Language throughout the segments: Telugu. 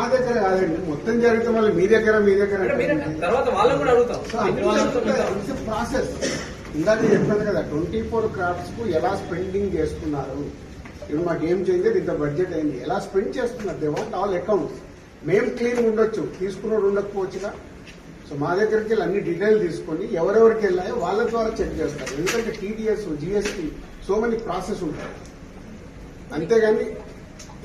మా దగ్గర కాదండి. మొత్తం జరిగితే మళ్ళీ మీ దగ్గర మీ దగ్గర తర్వాత కూడా అడుగుతాం. వాళ్ళు ప్రాసెస్ ఇందాక చెప్పాను కదా ట్వంటీ ఫోర్ క్రాఫ్ట్స్కు ఎలా స్పెండింగ్ చేస్తున్నారు? ఇప్పుడు మాకు ఏం చేయండి ఇంత బడ్జెట్ అయింది. ఎలా స్పెండ్ చేస్తున్నారు? దే వాంట్ ఆల్ అకౌంట్స్ మేము క్లీన్ ఉండొచ్చు. తీసుకున్నోడు ఉండకపోవచ్చుగా. సో మా దగ్గరికి వెళ్ళి అన్ని డీటెయిల్ తీసుకొని ఎవరెవరికి వెళ్ళాయో వాళ్ళ ద్వారా చెక్ చేస్తారు. ఎందుకంటే TDS GST so many process ఉంటాయి. అంతేగాని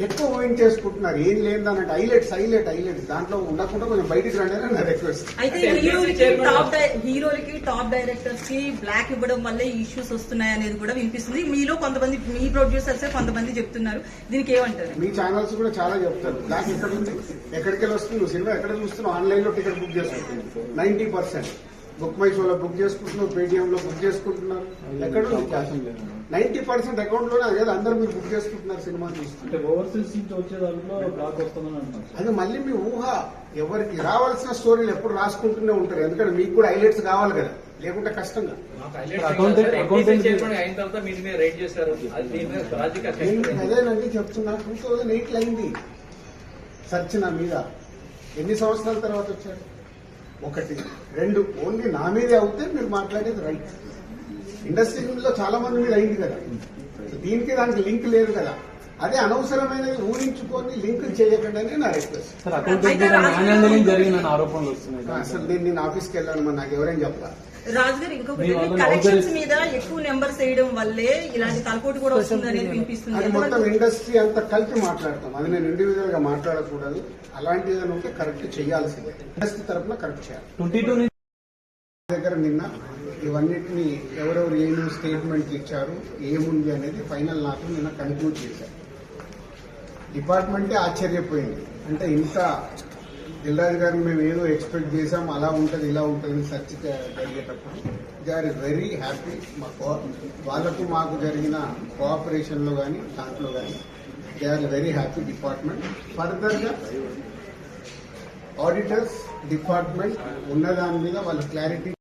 ఎక్కువ ఊహించేసుకుంటున్నారు ఏం లేదన్నట్టు. హైలైట్స్ హైలైట్ హైలైట్స్ దాంట్లో ఉండకుండా కొంచెం బయటికి రండి అని నా రిక్వెస్ట్ అయితే హీరోలకి టాప్ హీరోలకి టాప్ డైరెక్టర్స్కి బ్లాక్ ఇవ్వడం వల్లే ఇష్యూస్ వస్తున్నాయి అనేది కూడా వినిపిస్తుంది. మీలో కొంతమంది మీ ప్రొడ్యూసర్స్ కొంతమంది చెప్తున్నారు. దీనికి ఏమంటారు? మీ ఛానల్స్ కూడా చాలా చెప్తారు. బ్లాక్ ఎక్కడ ఉంది ఎక్కడికి వెళ్ళి వస్తుంది సినిమా ఎక్కడ చూస్తున్నావు? ఆన్లైన్లో టికెట్ బుక్ చేసుకుంటున్నావు నైన్టీ పర్సెంట్ బుక్ మై షోలో బుక్ చేసుకుంటున్నావు పేటిఎం లో బుక్ చేసుకుంటున్నారు. ఎక్కడ నైన్టీ పర్సెంట్ అకౌంట్లోనే అదే అందరూ మీరు బుక్ చేసుకుంటున్నారు సినిమా చూస్తున్నారు అంటే ఓవర్సీస్ నుంచి వచ్చే దాంట్లో బ్లాక్ వస్తుందని అది మళ్ళీ మీ ఊహ. ఎవరికి రావాల్సిన స్టోరీలు ఎప్పుడు రాసుకుంటూనే ఉంటారు. ఎందుకంటే మీకు కూడా హైలైట్స్ కావాలి కదా. లేకుంటే కష్టంగా. అదేనండి చెప్తున్నా. టూ థౌజండ్ ఎయిట్లో అయింది. సర్చ్ నా మీద. ఎన్ని సంవత్సరాల తర్వాత వచ్చారు ఒకటి. రెండు ఓన్లీ నా మీదే అవుతే మీరు మాట్లాడేది రైట్. ఇండస్ట్రీలో చాలా మంది మీద అయింది కదా. సో దీనికి దానికి లింక్ లేదు కదా. అదే అనవసరమైనది ఊహించుకొని లింక్ చేయకండి అని నా రిక్వెస్ట్. ఆరోపణలు వస్తున్నాయి. అసలు నేను నేను ఆఫీస్కి వెళ్ళాను మరి నాకు ఎవరైనా చెప్తారు రాజు గారు ఇంకొకటి కలెక్షన్స్ మీద ఎక్కువ నెంబర్స్ వేయడం వల్లే ఇలాంటి తలపోటు కూడా వస్తుంది అనేది వినిపిస్తుంది. అది మొత్తం ఇండస్ట్రీ అంతా కలిపి మాట్లాడతాం. అది నేను ఇండివిజువల్గా మాట్లాడకూడదు. అలాంటిది ఏదైనా ఉంటే కరెక్ట్ చేయాల్సిందే. ఇండస్ట్రీ తరఫున కరెక్ట్ చేయాలి. ట్వంటీ టూ దగ్గర నిన్న ఇవన్నిటిని ఎవరెవరు ఏమేమి స్టేట్మెంట్ ఇచ్చారు ఏముంది అనేది ఫైనల్ నాకు నిన్న కన్క్లూడ్ చేశారు. డిపార్ట్మెంటే ఆశ్చర్యపోయింది. అంటే ఇంత దిల్రాజు గారిని మేము ఏదో ఎక్స్పెక్ట్ చేసాం అలా ఉంటుంది ఇలా ఉంటుంది సర్చ్ జరిగేటప్పుడు దే ఆర్ వెరీ హ్యాపీ మా కో- వాళ్ళకు మాకు జరిగిన కోఆపరేషన్లో కానీ దాంట్లో కానీ they are very happy department ఫర్దర్గా ఆడిటర్స్ డిపార్ట్మెంట్ ఉన్న దాని మీద వాళ్ళు క్లారిటీ